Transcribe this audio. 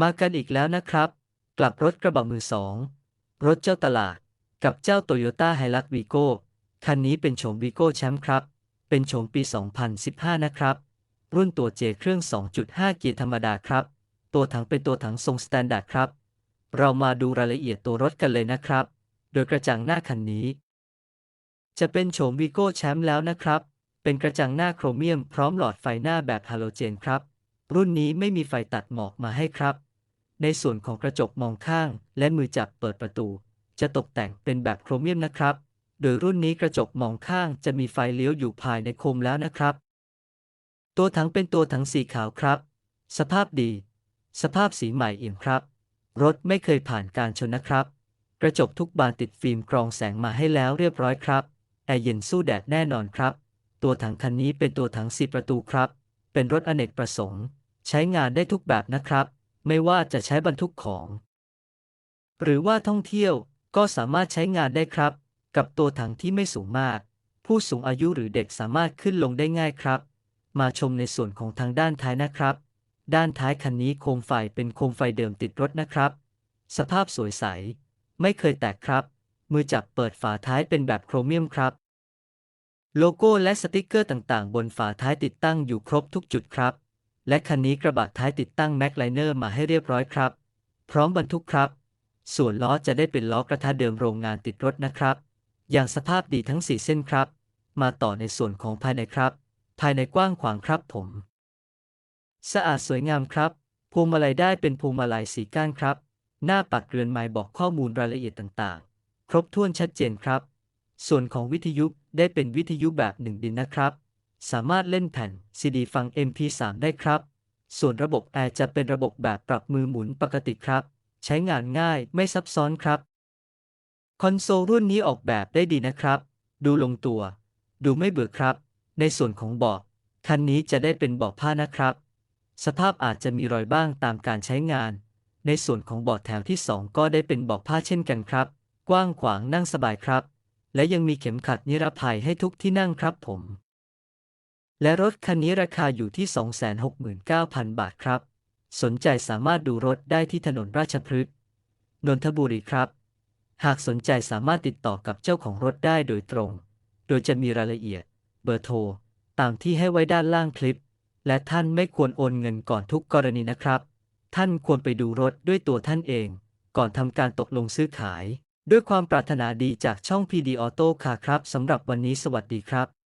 มากันอีกแล้วนะครับ กลับรถกระบะมือสอง รถเจ้าตลาด กับเจ้าโตโยต้าไฮลักวีโก้คันนี้เป็นโฉมวีโก้แชมป์ครับ เป็นโฉมปี 2015 นะครับ รุ่นตัวเจเครื่อง 2.5 เกียร์ธรรมดาครับ ตัวถังเป็นตัวถังทรงสแตนดาร์ดครับ เรามาดูรายละเอียดตัวรถกันเลยนะครับ โดยกระจังหน้าคันนี้ จะเป็นโฉมวีโก้แชมป์แล้วนะครับ เป็นกระจังหน้าโครเมียมพร้อมหลอดไฟหน้าแบบฮาโลเจนครับ รุ่นนี้ไม่มีไฟตัดหมอกมาให้ครับ ในส่วนของกระจกมองข้าง และมือจับเปิดประตู จะตกแต่งเป็นแบบโครเมียมนะครับ โดยรุ่นนี้กระจกมองข้างจะมีไฟเลี้ยวอยู่ภายในโคมแล้วนะครับ ตัวถังเป็นตัวถังสีขาวครับ สภาพดี สภาพสีใหม่เอี่ยมครับ รถไม่เคยผ่านการชนนะครับ กระจกทุกบานติดฟิล์มกรองแสงมาให้แล้วเรียบร้อยครับแอร์เย็นสู้แดดแน่นอนครับ ตัวถังคันนี้เป็นตัวถังสีประตูครับ เป็นรถอเนกประสงค์ ใช้งานได้ทุกแบบนะครับ ไม่ว่าจะใช้บรรทุกของ หรือว่าท่องเที่ยวก็สามารถใช้งานได้ครับ กับตัวถังที่ไม่สูงมาก ผู้สูงอายุหรือเด็กสามารถขึ้นลงได้ง่ายครับ มาชมในส่วนของทางด้านท้ายนะครับ ด้านท้ายคันนี้โคมไฟเป็นโคมไฟเดิมติดรถนะครับ สภาพสวยใส ไม่เคยแตกครับ มือจับเปิดฝาท้ายเป็นแบบโครเมียมครับ โลโก้และสติกเกอร์ต่างๆ บนฝาท้ายติดตั้งอยู่ครบทุกจุดครับ และคันนี้กระบะท้ายติดตั้งแม็กไลเนอร์มาให้เรียบร้อยครับ พร้อมบรรทุกครับ ส่วนล้อจะได้เป็นล้อกระทะเดิมโรงงานติดรถนะครับ อย่างสภาพดีทั้ง 4 เส้นครับ มาต่อในส่วนของภายในครับ ภายในกว้างขวางครับผม สะอาดสวยงามครับพวงมาลัยได้เป็นพวงมาลัยสีก้านครับ หน้าปักเรือนไม้บอกข้อมูลรายละเอียดต่างๆ ครบถ้วนชัดเจนครับ ส่วนของวิทยุได้เป็นวิทยุแบบหนึ่งดินนะครับ สามารถเล่นแผ่นซีดีฟัง MP3 ได้ครับ ส่วนระบบแอร์จะเป็นระบบแบบปรับมือหมุนปกติครับ ใช้งานง่ายไม่ซับซ้อนครับ คอนโซลรุ่นนี้ออกแบบได้ดีนะครับ ดูลงตัว ดูไม่เบื่อครับ ในส่วนของเบาะคันนี้จะได้เป็นเบาะผ้านะครับ สภาพอาจจะมีรอยบ้างตามการใช้งาน ในส่วนของเบาะแถวที่ 2 ก็ได้เป็นเบาะผ้าเช่นกันครับ กว้างขวางนั่งสบายครับ และยังมีเข็มขัดนิรภัยให้ทุกที่นั่งครับผม และรถคันนี้ราคาอยู่ที่ 269,000 บาทครับ สนใจสามารถดูรถได้ที่ถนนราชพฤกษ์นนทบุรีครับ หากสนใจสามารถติดต่อกับเจ้าของรถได้โดยตรง โดยจะมีรายละเอียด เบอร์โทร ตามที่ให้ไว้ด้านล่างคลิป และท่านไม่ควรโอนเงินก่อนทุกกรณีนะครับ ท่านควรไปดูรถด้วยตัวท่านเอง ก่อนทำการตกลงซื้อขาย ด้วยความปรารถนาดีจากช่อง PD Auto ค่ะครับสำหรับวันนี้สวัสดีครับ